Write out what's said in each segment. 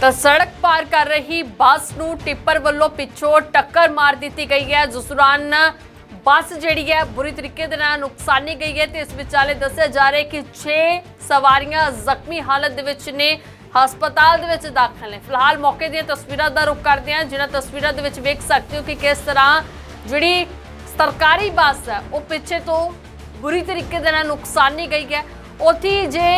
ਤਾਂ ਸੜਕ ਪਾਰ ਕਰ ਰਹੀ ਬੱਸ ਨੂੰ ਟਿੱਪਰ ਵੱਲੋਂ ਪਿੱਛੋਂ ਟੱਕਰ ਮਾਰ ਦਿੱਤੀ ਗਈ ਹੈ। ਜਿਸ ਦੌਰਾਨ ਬੱਸ ਜਿਹੜੀ ਹੈ ਬੁਰੀ ਤਰੀਕੇ ਦੇ ਨਾਲ ਨੁਕਸਾਨੀ ਗਈ ਹੈ ਤੇ ਇਸ ਵਿਚਾਲੇ ਦੱਸਿਆ ਜਾ ਰਿਹਾ ਕਿ 6 ਸਵਾਰੀਆਂ ਜ਼ਖਮੀ ਹਾਲਤ ਦੇ ਵਿੱਚ ਨੇ, ਹਸਪਤਾਲ ਦੇ ਵਿੱਚ ਦਾਖਲ ਨੇ। ਫਿਲਹਾਲ ਮੌਕੇ ਦੀਆਂ ਤਸਵੀਰਾਂ ਦਾ ਰੁਖ ਕਰਦੇ ਹਾਂ। ਜਿਨ੍ਹਾਂ ਤਸਵੀਰਾਂ ਦੇ ਵਿੱਚ ਵੇਖ ਸਕਦੇ ਹੋ ਕਿ ਕਿਸ ਤਰ੍ਹਾਂ ਜਿਹੜੀ ਸਰਕਾਰੀ ਬੱਸ ਹੈ, ਉਹ ਪਿੱਛੇ ਤੋਂ ਬੁਰੀ ਤਰੀਕੇ ਦੇ ਨਾਲ ਨੁਕਸਾਨੀ ਗਈ ਹੈ। ਉੱਥੇ ਜੇ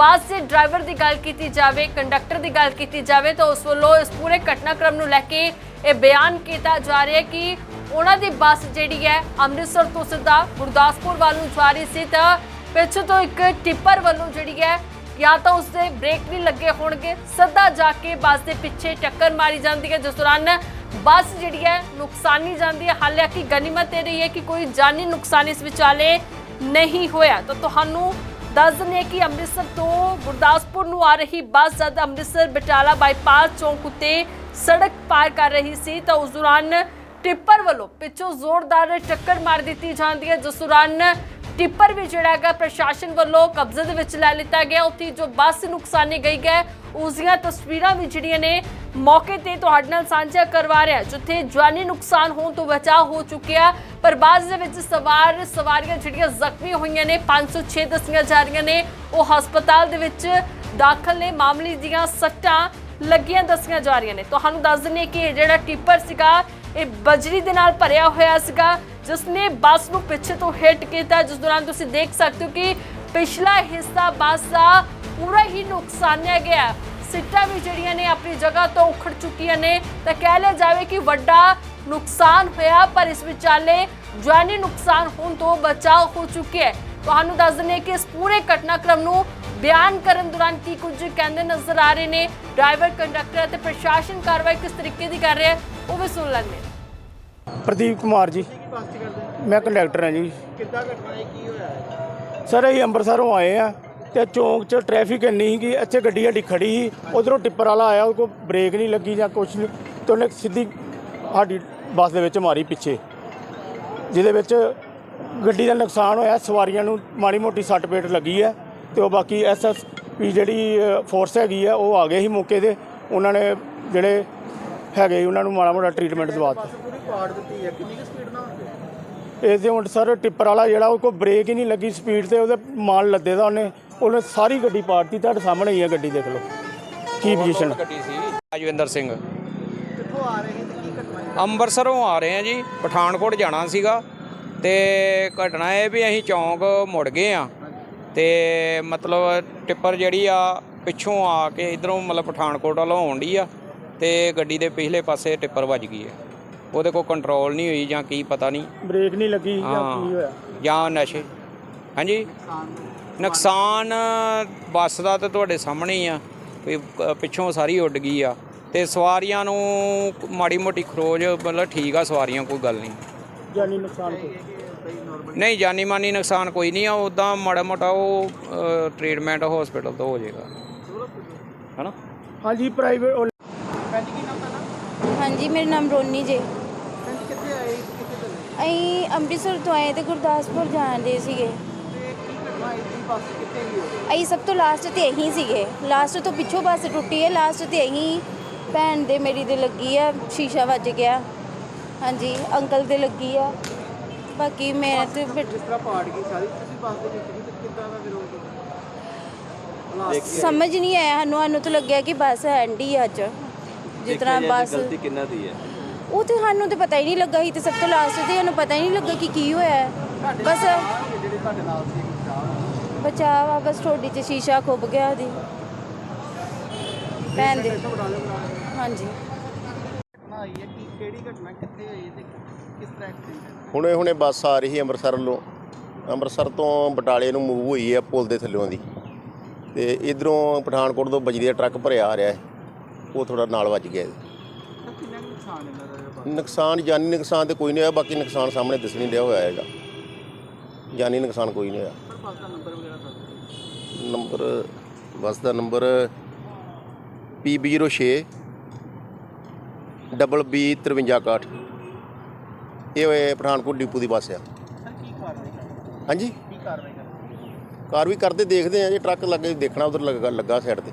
ਬੱਸ ਦੇ ਡਰਾਈਵਰ ਦੀ ਗੱਲ ਕੀਤੀ ਜਾਵੇ, ਕੰਡਕਟਰ ਦੀ ਗੱਲ ਕੀਤੀ ਜਾਵੇ, ਤਾਂ ਉਸ ਵੱਲੋਂ ਇਸ ਪੂਰੇ ਘਟਨਾਕ੍ਰਮ ਨੂੰ ਲੈ ਕੇ ਇਹ ਬਿਆਨ ਕੀਤਾ ਜਾ ਰਿਹਾ ਹੈ ਕਿ ਉਹਨਾਂ ਦੀ ਬੱਸ ਜਿਹੜੀ ਹੈ ਅੰਮ੍ਰਿਤਸਰ ਤੋਂ ਸਿੱਧਾ ਗੁਰਦਾਸਪੁਰ ਵੱਲ ਨੂੰ ਜਾ ਰਹੀ ਸੀ, ਤਾਂ ਪਿੱਛੇ ਤੋਂ ਇੱਕ ਟਿੱਪਰ ਵੱਲੋਂ ਜਿਹੜੀ ਹੈ ਜਾਂ ਤਾਂ ਉਸਦੇ ਬ੍ਰੇਕ ਨਹੀਂ ਲੱਗੇ ਹੋਣਗੇ। ਸਿੱਧਾ ਜਾ ਕੇ ਬੱਸ ਦੇ ਪਿੱਛੇ ਟੱਕਰ ਮਾਰੀ ਜਾਂਦੀ ਹੈ, ਜਿਸ ਦੌਰਾਨ ਬੱਸ ਜਿਹੜੀ ਹੈ ਨੁਕਸਾਨੀ ਜਾਂਦੀ ਹੈ। ਹਾਲਾਂਕਿ ਗਨੀਮਤ ਇਹ ਰਹੀ ਹੈ ਕਿ ਕੋਈ ਜਾਨੀ ਨੁਕਸਾਨ ਇਸ ਵਿਚਾਲੇ ਨਹੀਂ ਹੋਇਆ। ਤਾਂ ਤੁਹਾਨੂੰ ਦੱਸ ਦਿੰਦੇ ਹਾਂ ਕਿ ਅੰਮ੍ਰਿਤਸਰ ਤੋਂ ਗੁਰਦਾਸਪੁਰ ਨੂੰ ਆ ਰਹੀ ਬੱਸ ਜਦ ਅੰਮ੍ਰਿਤਸਰ ਬਟਾਲਾ ਬਾਈਪਾਸ ਚੌਂਕ ਉੱਤੇ ਸੜਕ ਪਾਰ ਕਰ ਰਹੀ ਸੀ ਤਾਂ ਉਸ ਦੌਰਾਨ ਟਿੱਪਰ ਵੱਲੋਂ ਪਿੱਛੋਂ ਜ਼ੋਰਦਾਰ ਟੱਕਰ ਮਾਰ ਦਿੱਤੀ ਜਾਂਦੀ ਹੈ, ਜਿਸ ਦੌਰਾਨ ਟਿੱਪਰ ਵੀ ਜਿਹੜਾ ਹੈਗਾ ਪ੍ਰਸ਼ਾਸਨ ਵੱਲੋਂ ਕਬਜ਼ੇ ਦੇ ਵਿੱਚ ਲੈ ਲਿੱਤਾ ਗਿਆ। ਉੱਥੇ ਜੋ ਬੱਸ ਨੁਕਸਾਨੀ ਗਈ ਹੈ, ਉਸ ਦੀਆਂ ਤਸਵੀਰਾਂ ਵੀ ਜਿਹੜੀਆਂ ਨੇ ਮੌਕੇ ਤੇ ਤੁਹਾਡੇ ਨਾਲ ਸਾਂਝਾ ਕਰਵਾ ਰਿਹਾ ਜਿੱਥੇ ਜਾਨੀ ਨੁਕਸਾਨ ਹੋਣ ਤੋਂ ਬਚਾਅ ਹੋ ਚੁੱਕਿਆ ਪਰ ਬੱਸ ਦੇ ਵਿੱਚ ਸਵਾਰ ਸਵਾਰੀਆਂ ਜਿਹੜੀਆਂ ਜ਼ਖਮੀ ਹੋਈਆਂ ਨੇ 506 ਦੱਸੀਆਂ ਜਾ ਰਹੀਆਂ ਨੇ, ਉਹ ਹਸਪਤਾਲ ਦੇ ਵਿੱਚ ਦਾਖਲ ਨੇ। ਮਾਮਲੇ ਦੀਆਂ ਸੱਟਾਂ ਲੱਗੀਆਂ ਦੱਸੀਆਂ ਜਾ ਰਹੀਆਂ ਨੇ। ਤੁਹਾਨੂੰ ਦੱਸ ਦਿੰਦੇ ਕਿ ਇਹ ਜਿਹੜਾ ਟਿੱਪਰ ਸੀਗਾ, ਇਹ ਬਜਰੀ ਦੇ ਨਾਲ ਭਰਿਆ ਹੋਇਆ ਸੀਗਾ। ਜਿਸ ਨੇ ਬੱਸ ਨੂੰ ਪਿੱਛੇ ਤੋਂ ਹਿੱਟ ਕੀਤਾ। ਜਿਸ ਦੌਰਾਨ ਤੁਸੀਂ ਦੇਖ ਸਕਦੇ ਹੋ ਕਿ ਪਿਛਲਾ ਹਿੱਸਾ ਬੱਸ ਦਾ ਪੂਰਾ ਹੀ ਨੁਕਸਾਨਿਆ ਗਿਆ। ਸਿੱਟਾਂ ਵੀ ਜਿਹੜੀਆਂ ਨੇ ਆਪਣੀ ਜਗ੍ਹਾ ਤੋਂ ਉਖੜ ਚੁੱਕੀਆਂ ਨੇ। ਤਾਂ ਕਹਿ ਲਿਆ ਜਾਵੇ ਕਿ ਵੱਡਾ ਨੁਕਸਾਨ ਹੋਇਆ ਪਰ ਇਸ ਵਿਚਾਲੇ ਜਾਨੀ ਨੁਕਸਾਨ ਹੋਣ ਤੋਂ ਬਚਾਅ ਹੋ ਚੁੱਕਿਆ ਹੈ। ਤੁਹਾਨੂੰ ਦੱਸ ਦਿੰਦੇ ਹਾਂ ਕਿ ਇਸ ਪੂਰੇ ਘਟਨਾਕ੍ਰਮ ਨੂੰ ਬਿਆਨ ਕਰਨ ਦੌਰਾਨ ਕੀ ਕੁਝ ਕਹਿੰਦੇ ਨਜ਼ਰ ਆ ਰਹੇ ਨੇ। ਡਰਾਈਵਰ ਕੰਡਕਟਰ ਅਤੇ ਪ੍ਰਸ਼ਾਸਨ ਕਾਰਵਾਈ ਕਿਸ ਤਰੀਕੇ ਦੀ ਕਰ ਰਿਹਾ ਹੈ ਉਹ ਵੀ ਸੁਣ ਲੈਂਦੇ ਹਾਂ। ਪ੍ਰਦੀਪ ਕੁਮਾਰ ਜੀ। ਮੈਂ ਕੰਡਕਟਰ ਹਾਂ ਜੀ। ਕਿੱਦਾਂ ਘਟਨਾ ਹੈ? ਕੀ ਹੋਇਆ ਸਰ ਅਸੀਂ ਅੰਮ੍ਰਿਤਸਰੋਂ ਆਏ ਆ ਤੇ ਚੌਂਕ 'ਚ ਟ੍ਰੈਫਿਕ ਇੰਨੀ ਸੀ ਕਿ ਇੱਥੇ ਗੱਡੀ ਸਾਡੀ ਖੜੀ ਸੀ ਉਧਰੋਂ ਟਿੱਪਰ ਵਾਲਾ ਆਇਆ ਉਹ ਕੋ ਬ੍ਰੇਕ ਨਹੀਂ ਲੱਗੀ ਜਾਂ ਕੁਛ ਨਹੀਂ ਤੇ ਉਹਨੇ ਸਿੱਧੀ ਸਾਡੀ ਬੱਸ ਦੇ ਵਿੱਚ ਮਾਰੀ ਪਿੱਛੇ ਜਿਹਦੇ ਵਿੱਚ ਗੱਡੀ ਦਾ ਨੁਕਸਾਨ ਹੋਇਆ ਸਵਾਰੀਆਂ ਨੂੰ ਮਾੜੀ ਮੋਟੀ ਸੱਟ ਪੇਟ ਲੱਗੀ ਹੈ ਤੇ ਉਹ ਬਾਕੀ ਐਸਐਸਪੀ ਜਿਹੜੀ ਅ, ਫੋਰਸ ਹੈਗੀ ਆ ਉਹ ਆ ਗਏ ਸੀ ਮੌਕੇ ਤੇ ਉਹਨਾਂ ਨੇ ਜਿਹੜੇ ਹੈਗੇ ਉਹਨਾਂ ਨੂੰ ਮਾੜਾ ਮੋਟਾ ਟ੍ਰੀਟਮੈਂਟ ਦਵਾ ਦਿੱਤਾ। ਬੱਸ ਪੂਰੀ ਪਾੜ ਦਿੱਤੀ ਹੈ ਕਿੰਨੀ ਕੁ ਸਪੀਡ ਨਾਲ? ਇਹਦੇ ਹੁਣ ਸਰ ਟਿੱਪਰ ਵਾਲਾ ਜਿਹੜਾ ਉਹ ਕੋ ਬ੍ਰੇਕ ਹੀ ਨਹੀਂ ਲੱਗੀ ਸਪੀਡ ਤੇ ਉਹਦੇ ਮਾਲ ਲੱਦੇ ਦਾ ਉਹਨੇ ਉਹਨੇ ਸਾਰੀ ਗੱਡੀ ਪਾੜਤੀ ਤੁਹਾਡੇ ਸਾਹਮਣੇ ਹੀ ਹੈ ਗੱਡੀ ਦੇਖ ਲਓ। ਕੀ ਪੋਜੀਸ਼ਨ ਗੱਡੀ ਸੀ। ਰਾਜਵਿੰਦਰ ਸਿੰਘ। ਕਿੱਥੋਂ ਆ ਰਹੇ ਤੇ ਕੀ ਘਟਨਾ ਹੈ? ਅੰਮ੍ਰਿਤਸਰੋਂ ਆ ਰਹੇ ਆ ਜੀ। ਪਠਾਨਕੋਟ ਜਾਣਾ ਸੀਗਾ ਤੇ ਘਟਨਾ ਇਹ ਵੀ ਅਸੀਂ ਚੌਂਕ ਮੁੜ ਗਏ ਆ। ਤੇ ਮਤਲਬ ਟਿੱਪਰ ਜਿਹੜੀ ਆ ਪਿੱਛੋਂ ਆ ਕੇ ਇਧਰੋਂ ਮਤਲਬ ਪਠਾਨਕੋਟ ਵੱਲੋਂ ਆਉਂਦੀ ਆ ਤੇ ਗੱਡੀ ਦੇ ਪਿਛਲੇ ਪਾਸੇ ਟਿੱਪਰ ਵੱਜ ਗਈ ਹੈ ਉਹਦੇ ਕੋਲ ਕੰਟਰੋਲ ਨਹੀਂ ਹੋਈ ਜਾਂ ਕੀ ਪਤਾ ਨਹੀਂ। ਬ੍ਰੇਕ ਨਹੀਂ ਲੱਗੀ ਜਾਂ ਕੀ ਹੋਇਆ? ਜਾਂ ਨਸ਼ੇ। ਹਾਂਜੀ? ਨੁਕਸਾਨ ਬੱਸ ਦਾ ਤਾਂ ਤੁਹਾਡੇ ਸਾਹਮਣੇ ਹੀ ਆ ਵੀ ਪਿੱਛੋਂ ਸਾਰੀ ਉੱਡ ਗਈ ਆ। ਤੇ ਸਵਾਰੀਆਂ ਨੂੰ ਮਾੜੀ ਮੋਟੀ ਖਰੋਜ ਮਤਲਬ ਠੀਕ ਆ ਸਵਾਰੀਆਂ ਕੋਈ ਗੱਲ ਨਹੀਂ। ਜਾਨੀ ਨੁਕਸਾਨ ਕੋਈ? ਨਹੀਂ ਜਾਨੀ ਮਾਨੀ ਨੁਕਸਾਨ ਕੋਈ ਨਹੀਂ ਆ ਉਦਾਂ ਮਾੜਾ ਮੋਟਾ ਉਹ ਟ੍ਰੀਟਮੈਂਟ ਹਸਪੀਟਲ ਤੋਂ ਹੋ ਜਾਏਗਾ। ਹਨਾ? ਹਾਂਜੀ ਪ੍ਰਾਈਵੇਟ ਹਾਂਜੀ ਮੇਰਾ ਨਾਮ ਰੋਨੀ ਜੇ। ਭੈਣਜੀ ਕਿੱਥੇ ਆਏ? ਤੇ ਕਿੱਥੇ ਚੱਲੇ? ਅਸੀਂ ਅੰਮ੍ਰਿਤਸਰ ਤੋਂ ਆਏ ਤੇ ਗੁਰਦਾਸਪੁਰ ਜਾਂਦੇ ਸੀਗੇ। ਅਸੀਂ ਸਭ ਤੋਂ ਲਾਸਟ ਤੇ ਇਹੀ ਸੀਗੇ। ਲਾਸਟ ਤੋਂ ਪਿੱਛੋਂ ਬੱਸ ਟੁੱਟੀ ਹੈ ਲਾਸਟ ਤੇ ਇਹੀ ਭੈਣ ਦੇ ਮੇਰੀ ਦੇ ਲੱਗੀ ਆ ਸ਼ੀਸ਼ਾ ਵੱਜ ਗਿਆ। ਹਾਂਜੀ ਅੰਕਲ ਦੇ ਲੱਗੀ ਆ। ਬਾਕੀ ਮੈਂ ਤੇ ਬੇਟ- ਜਿਸ ਤਰ੍ਹਾਂ ਪਾੜ ਗਈ ਸਾਰੀ ਤੁਸੀਂ ਬੱਸ ਦੇ ਵਿੱਚ ਵੀ ਕਿੱਦਾਂ ਦਾ ਫਿਰ ਸਮਝ ਨਹੀਂ ਆਇਆ ਸਾਨੂੰ ਸਾਨੂੰ ਤਾਂ ਲੱਗਿਆ ਕਿ ਬੱਸ ਐਂਡੀ ਅੱਜ। ਜਿਸ ਤਰ੍ਹਾਂ ਬੱਸ ਗਲਤੀ ਕਿੰਨਾ ਦੀ ਹੈ? ਉਹ ਤੇ ਸਾਨੂੰ ਤੇ ਪਤਾ ਹੀ ਨਹੀਂ ਲੱਗਾ ਸੀ ਤੇ ਸਭ ਤੋਂ ਲਾਸਟ ਤੇ ਸਾਨੂੰ ਪਤਾ ਹੀ ਨਹੀਂ ਲੱਗਾ ਕਿ ਕੀ ਹੋਇਆ। ਹੈ। ਬਸ ਜਿਹੜੇ ਤੁਹਾਡੇ ਨਾਲ ਸੀ ਬਚਾਅ ਵਾ ਬਸ ਤੁਹਾਡੀ ਚ ਸ਼ੀਸ਼ਾ ਖੁੱਭ ਗਿਆ ਉਹਦੀ ਭੈਣ ਦੇ ਹਾਂਜੀ। ਘਟਨਾ ਹੋਈ ਹੈ ਕੀ ਕਿਹੜੀ ਘਟਨਾ ਕਿੱਥੇ ਹੋਈ ਹੈ ਤੇ ਕਿਸ ਤਰ੍ਹਾਂ ਐਕਸੀਡੈਂਟ ਹੈ? ਹੁਣੇ ਹੁਣੇ ਬੱਸ ਆ ਰਹੀ ਹੈ ਅੰਮ੍ਰਿਤਸਰ ਵੱਲੋਂ। ਅੰਮ੍ਰਿਤਸਰ ਤੋਂ ਬਟਾਲੇ ਨੂੰ ਮੂਵ ਹੋਈ ਹੈ ਪੁਲ ਦੇ ਥੱਲਿਓਂ ਦੀ। ਤੇ ਇਧਰੋਂ ਪਠਾਨਕੋਟ ਤੋਂ ਬਜਰੀ ਦਾ ਟਰੱਕ ਭਰਿਆ ਆ ਰਿਹਾ ਹੈ। ਉਹ ਥੋੜਾ ਨਾਲ ਵੱਜ ਗਿਆ। ਤਾਂ ਕਿੰਨਾ ਕੁ ਨੁਕਸਾਨ ਇਹਨਾਂ ਦਾ ਨੁਕਸਾਨ ਜਾਨੀ ਨੁਕਸਾਨ ਤੇ ਕੋਈ ਨਹੀਂ ਹੋਇਆ ਬਾਕੀ ਨੁਕਸਾਨ ਸਾਹਮਣੇ ਦਿਸ ਨਹੀਂ ਰਿਹਾ ਹੋਇਆ ਹੈਗਾ। ਜਾਨੀ ਨੁਕਸਾਨ ਕੋਈ ਨਹੀਂ ਹੋਇਆ। ਬੱਸ ਦਾ ਨੰਬਰ ਵਗੈਰਾ ਦੱਸ ਨੰਬਰ ਬੱਸ ਦਾ ਨੰਬਰ PB06 ਡਬਲ B 5361 ਇਹ ਹੋਏ ਪਠਾਨਕੋਟ ਡਿਪੂ ਦੀ ਬੱਸ ਆ। ਹਾਂਜੀ? ਕੀ ਕਾਰਵਾਈ ਕਰਦੇ ਦੇਖਦੇ ਆ ਜੇ ਟਰੱਕ ਲੱਗੇ ਦੇਖਣਾ ਉਧਰ ਲੱਗਾ ਲੱਗਾ ਸਾਈਡ ਤੇ।